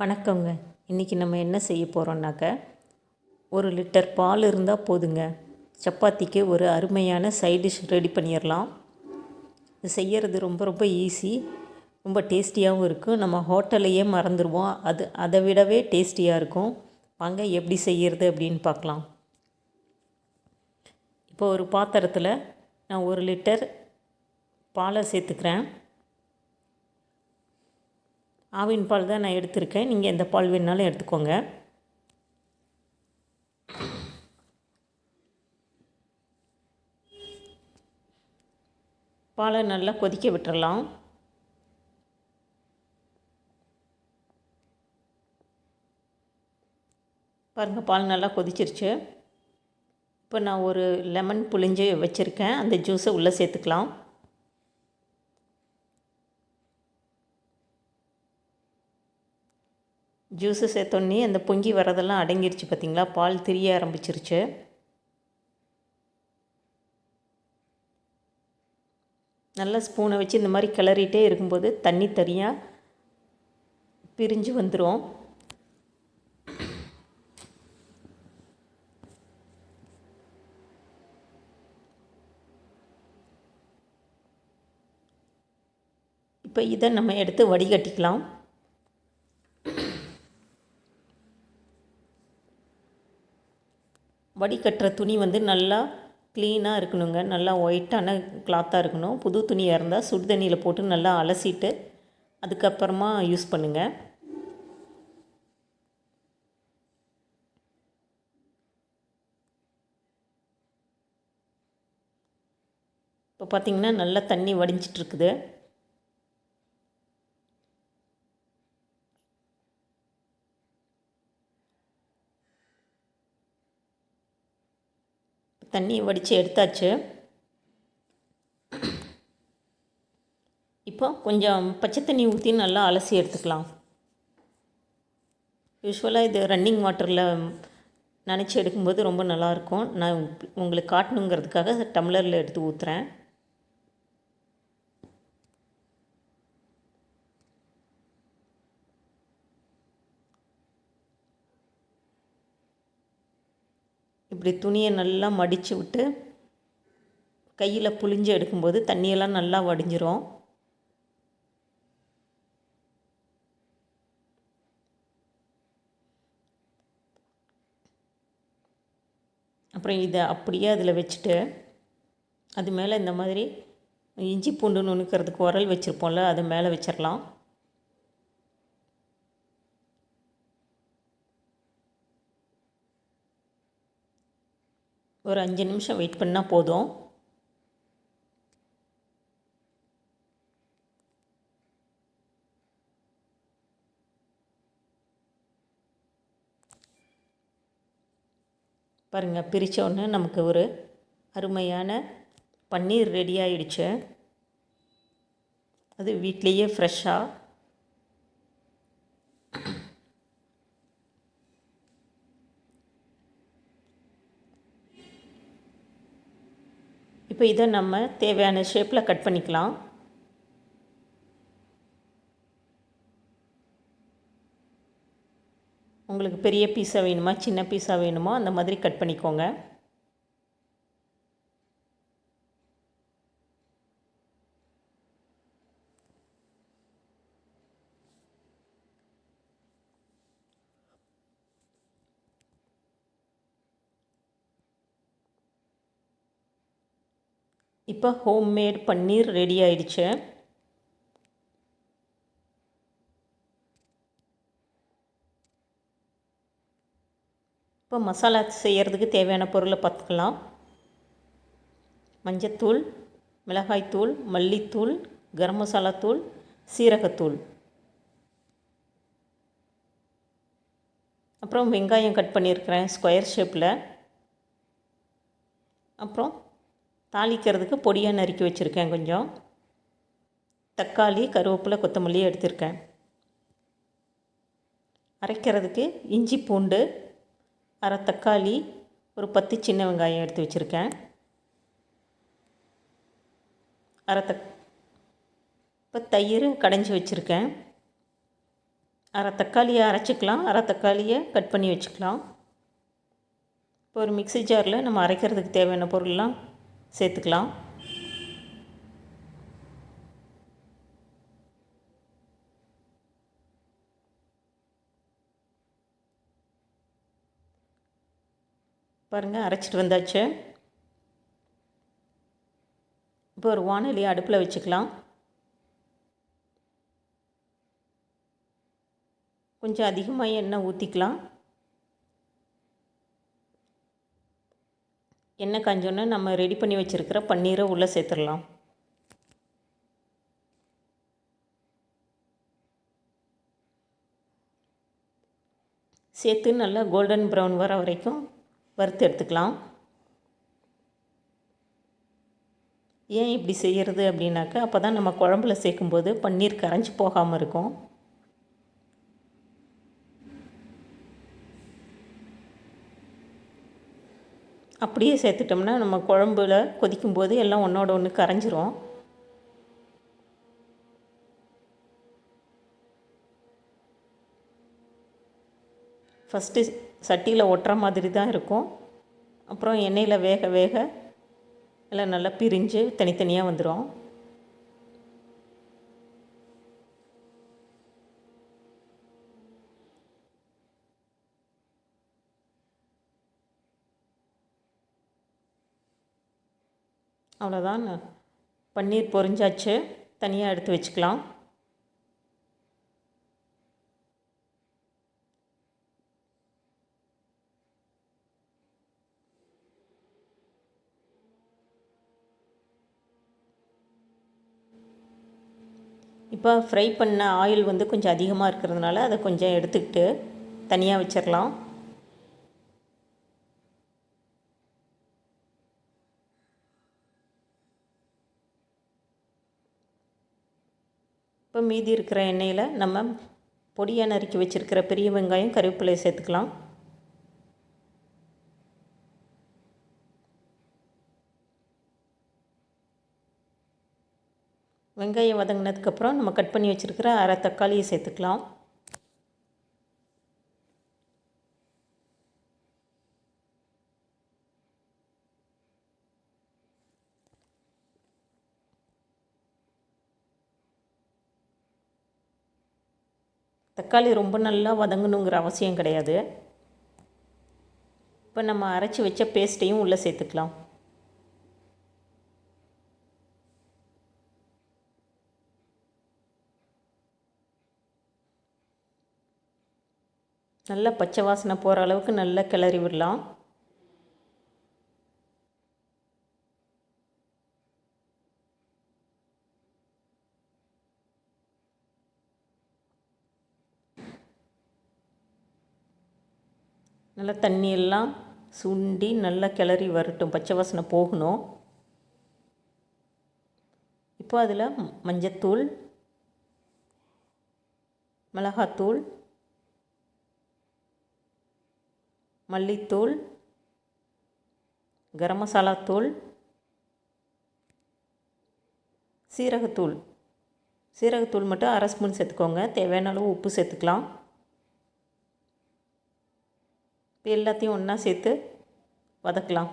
வணக்கங்க இன்றைக்கி நம்ம என்ன செய்ய போகிறோம்னாக்க ஒரு லிட்டர் பால் இருந்தால் போதுங்க. சப்பாத்திக்கு ஒரு அருமையான சைட் டிஷ் ரெடி பண்ணிடலாம் இது செய்கிறது ரொம்ப ரொம்ப ஈஸி ரொம்ப டேஸ்டியாகவும் இருக்கும் நம்ம ஹோட்டலையே மறந்துடுவோம் அது அதை விடவே டேஸ்டியாக இருக்கும். வாங்க எப்படி செய்கிறது அப்படின்னு பார்க்கலாம். இப்போ ஒரு பாத்திரத்தில் நான் ஒரு லிட்டர் பாலை சேர்த்துக்கிறேன். ஆவின் பால் தான் நான் எடுத்திருக்கேன். நீங்கள் எந்த பால் வேணாலும் எடுத்துக்கோங்க. பாலை நல்லா கொதிக்க விட்டுறலாம். பாருங்கள் பால் நல்லா கொதிச்சிருச்சு. இப்போ நான் ஒரு லெமன் புளிஞ்சு வச்சுருக்கேன். அந்த ஜூஸை உள்ளே சேர்த்துக்கலாம். ஜூஸு சேர்த்தோன்னே அந்த பொங்கி வரதெல்லாம் அடங்கிருச்சு பார்த்திங்களா? பால் திரிய ஆரம்பிச்சிருச்சு. நல்லா ஸ்பூனை வச்சு இந்த மாதிரி கிளறிட்டே இருக்கும்போது தண்ணி தனியாக பிரிஞ்சு வந்துடும் இப்போ இதை நம்ம எடுத்து வடிகட்டிக்கலாம். வடிகட்டுற துணி வந்து நல்லா க்ளீனாக இருக்கணுங்க. நல்லா ஒயிட்டான கிளாத்தாக இருக்கணும். புது துணியாக இருந்தால் சுடு தண்ணியில் போட்டு நல்லா அலசிட்டு அதுக்கப்புறமா யூஸ் பண்ணுங்கள் இப்போ பார்த்திங்கன்னா நல்லா தண்ணி வடிஞ்சிட்ருக்குது தண்ணியை வடித்து எடுத்தாச்சு. இப்போ கொஞ்சம் பச்சை தண்ணி ஊற்றி நல்லா அலசி எடுத்துக்கலாம். யூஸ்வலாக இது ரன்னிங் வாட்டரில் நினச்சி எடுக்கும்போது ரொம்ப நல்லாயிருக்கும் நான் உங்களுக்கு காட்டணுங்கிறதுக்காக டம்ளரில் எடுத்து ஊற்றுறேன் இப்படி துணியை நல்லா மடித்து விட்டு கையில் புழிஞ்சு எடுக்கும்போது தண்ணியெல்லாம் நல்லா வடிஞ்சிரும். அப்புறம் இதை அப்படியே அதில் வச்சுட்டு அது மேலே இந்த மாதிரி இஞ்சி பூண்டு நுணுக்கிறதுக்கு உரல் வச்சுருப்போம்ல அது மேலே வச்சிடலாம் ஒரு அஞ்சு நிமிஷம் வெயிட் பண்ணால் போதும். பாருங்கள் பிரித்தோடனே நமக்கு ஒரு அருமையான பன்னீர் ரெடி ஆகிடுச்சு அது வீட்லேயே ஃப்ரெஷ்ஷாக இப்போ இதை நம்ம தேவையான ஷேப்பில் கட் பண்ணிக்கலாம். உங்களுக்கு பெரிய பீஸாக வேணுமா சின்ன பீஸாக வேணுமோ அந்த மாதிரி கட் பண்ணிக்கோங்க. இப்போ ஹோம்மேட் பன்னீர் ரெடி ஆயிடுச்சு. இப்போ மசாலா செய்கிறதுக்கு தேவையான பொருளை பார்த்துக்கலாம். மஞ்சத்தூள் மிளகாய்த்தூள் மல்லித்தூள் கரம் மசாலா தூள் சீரகத்தூள். அப்புறம் வெங்காயம் கட் பண்ணியிருக்கிறேன் ஸ்கொயர் ஷேப்பில் அப்புறம் தாளிக்கிறதுக்கு பொடியாக நறுக்கி வச்சுருக்கேன் கொஞ்சம். தக்காளி கருவேப்பிலை கொத்தமல்லி எடுத்திருக்கேன். அரைக்கிறதுக்கு இஞ்சி பூண்டு அரை தக்காளி ஒரு பத்து சின்ன வெங்காயம் எடுத்து வச்சுருக்கேன். அரை தக் இப்போ தயிர் கடைஞ்சி வச்சுருக்கேன். அரை தக்காளியை அரைச்சிக்கலாம் அரை தக்காளியை கட் பண்ணி வச்சுக்கலாம். இப்போ ஒரு மிக்ஸி ஜாரில் நம்ம அரைக்கிறதுக்கு தேவையான பொருள்லாம் சேர்த்துக்கலாம். பாருங்கள் அரைச்சிட்டு வந்தாச்சு. இப்போ ஒரு வானொலி அடுப்பில் வச்சுக்கலாம். கொஞ்சம் அதிகமாக எண்ணெய் ஊற்றிக்கலாம் எண்ணெய் காஞ்சோன்னே நம்ம ரெடி பண்ணி வச்சுருக்கிற பன்னீரை உள்ளே சேர்த்துடலாம். சேர்த்து நல்லா கோல்டன் ப்ரௌன் வர வரைக்கும் வறுத்து எடுத்துக்கலாம். ஏன் இப்படி செய்கிறது அப்படின்னாக்கா அப்போ தான் நம்ம குழம்புல சேர்க்கும்போது பன்னீர் கரைஞ்சி போகாமல் இருக்கும். அப்படியே சேர்த்துட்டோம்னா நம்ம குழம்புல கொதிக்கும்போது எல்லாம் ஒன்றோட ஒன்று கரைஞ்சிரும். ஃபஸ்ட்டு சட்டியில் ஒட்டுற மாதிரி தான் இருக்கும். அப்புறம் எண்ணெயில் வேக வேக எல்லாம் நல்லா பிரிஞ்சு தனித்தனியாக வந்துடும் அவ்வளோதான் பன்னீர் பொரிஞ்சாச்சு. தனியாக எடுத்து வச்சுக்கலாம். இப்போ ஃப்ரை பண்ண ஆயில் வந்து கொஞ்சம் அதிகமாக இருக்கிறதுனால அதை கொஞ்சம் எடுத்துக்கிட்டு தனியாக வச்சிடலாம் இப்போ மீதி இருக்கிற எண்ணெயில் நம்ம பொடியாக நறுக்கி வச்சுருக்கிற பெரிய வெங்காயம் கருவேப்பிலையை சேர்த்துக்கலாம். வெங்காயம் வதங்கினதுக்கப்புறம் நம்ம கட் பண்ணி வச்சுருக்கிற அரை தக்காளியை சேர்த்துக்கலாம். தக்காளி ரொம்ப நல்லா வதங்கணுங்கிற அவசியம் கிடையாது. இப்போ நம்ம அரைச்சி வச்ச பேஸ்ட்டையும் உள்ளே சேர்த்துக்கலாம். நல்லா பச்சை வாசனை போகிற அளவுக்கு நல்லா கிளறி விடலாம். நல்லா தண்ணியெல்லாம் சுண்டி நல்லா கிளறி வரட்டும். பச்சை வாசனை போகணும். இப்போ அதில் மஞ்சத்தூள் மிளகாத்தூள் மல்லித்தூள் கரம் மசாலா தூள் சீரகத்தூள். சீரகத்தூள் மட்டும் அரை ஸ்பூன் சேர்த்துக்கோங்க. தேவையான அளவு உப்பு சேர்த்துக்கலாம். இப்போ எல்லாத்தையும் ஒன்றா சேர்த்து வதக்கலாம்.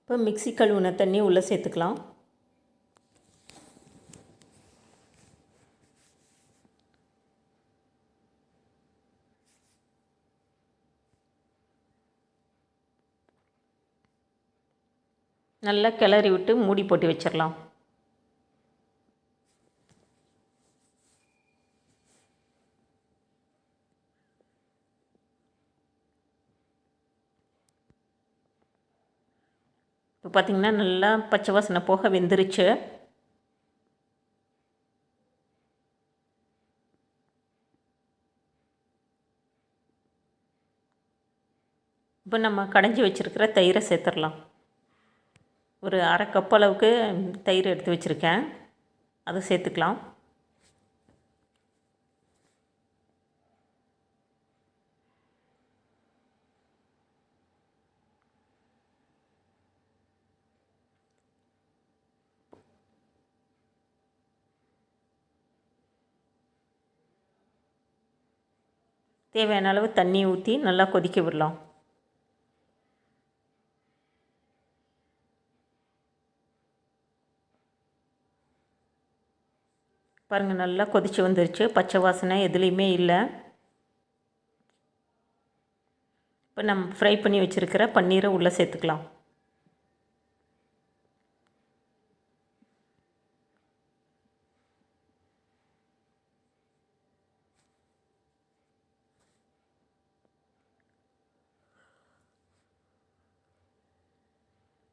இப்போ மிக்சி கழுவுன தண்ணி உள்ளே சேர்த்துக்கலாம். நல்லா கிளறி விட்டு மூடி போட்டு வச்சிடலாம். இப்போ பார்த்திங்கன்னா நல்லா பச்சை வாசனை போக வெந்துருச்சு. இப்போ நம்ம கடைஞ்சி வச்சுருக்கிற தயிரை சேர்த்துடலாம். ஒரு அரை கப் அளவுக்கு தயிர் எடுத்து வச்சுருக்கேன். அதை சேர்த்துக்கலாம். தேவையான அளவு தண்ணி ஊற்றி நல்லா கொதிக்க விடலாம். பாருங்கள் நல்லா கொதித்து வந்துருச்சு. பச்சை வாசனை எதுலேயுமே இல்லை. இப்போ நம்ம ஃப்ரை பண்ணி வச்சுருக்கிற பன்னீரை உள்ளே சேர்த்துக்கலாம்.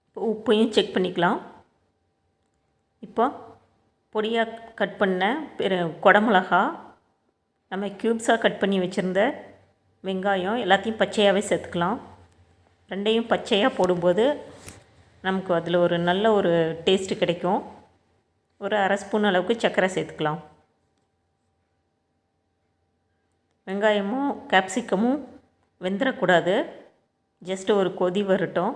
இப்போ உப்பையும் செக் பண்ணிக்கலாம். இப்போ பொடியாக கட் பண்ண பெரு குடமிளகா நம்ம க்யூப்ஸாக கட் பண்ணி வச்சுருந்த வெங்காயம் எல்லாத்தையும் பச்சையாகவே சேர்த்துக்கலாம். ரெண்டையும் பச்சையாக போடும்போது நமக்கு அதில் ஒரு நல்ல ஒரு டேஸ்ட்டு கிடைக்கும். ஒரு அரை ஸ்பூன் அளவுக்கு சர்க்கரை சேர்த்துக்கலாம். வெங்காயமும் கேப்சிக்கமும் வெந்துடக்கூடாது ஜஸ்ட்டு ஒரு கொதி வரட்டும்.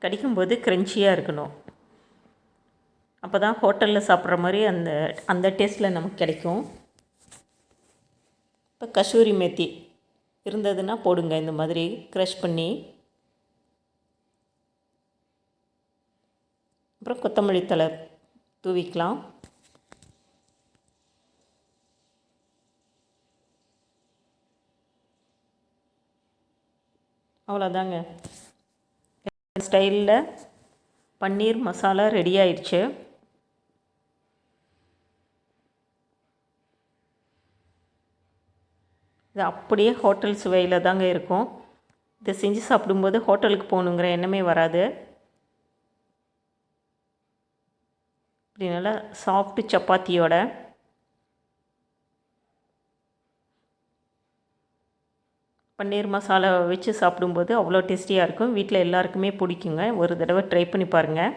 கடிக்கும்போது க்ரன்ச்சியாக இருக்கணும். அப்போ தான் ஹோட்டலில் சாப்பிட்ற மாதிரி அந்த அந்த டேஸ்ட்டில் நமக்கு கிடைக்கும். இப்போ கசூரி மேத்தி இருந்ததுன்னா போடுங்க இந்த மாதிரி க்ரஷ் பண்ணி. அப்புறம் கொத்தமல்லி தழை தூவிக்கலாம். அவ்வளோதாங்க ஸ்டைலில் பன்னீர் மசாலா ரெடி ஆயிடுச்சு. இது அப்படியே ஹோட்டல் சுவையில் தாங்க இருக்கும். இதை செஞ்சு சாப்பிடும்போது ஹோட்டலுக்கு போகணுங்கிற எண்ணமே வராது. இப்படி நல்லா சாஃப்ட்டு சப்பாத்தியோட. பன்னீர் மசாலா வச்சு சாப்பிடும்போது அவ்வளோ டேஸ்டியாக இருக்கும். வீட்டில் எல்லாருக்குமே பிடிக்குங்க. ஒரு தடவை ட்ரை பண்ணி பாருங்கள்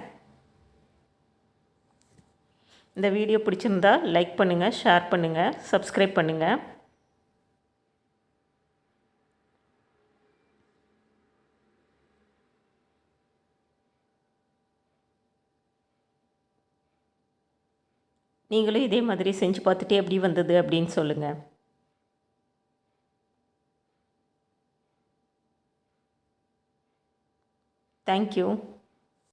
இந்த வீடியோ பிடிச்சிருந்தா லைக் பண்ணுங்கள் ஷேர் பண்ணுங்கள் சப்ஸ்கிரைப் பண்ணுங்கள் நீங்களும் இதே மாதிரி செஞ்சு பார்த்துட்டு எப்படி வந்தது அப்படின்னு சொல்லுங்கள் தேங்க்யூ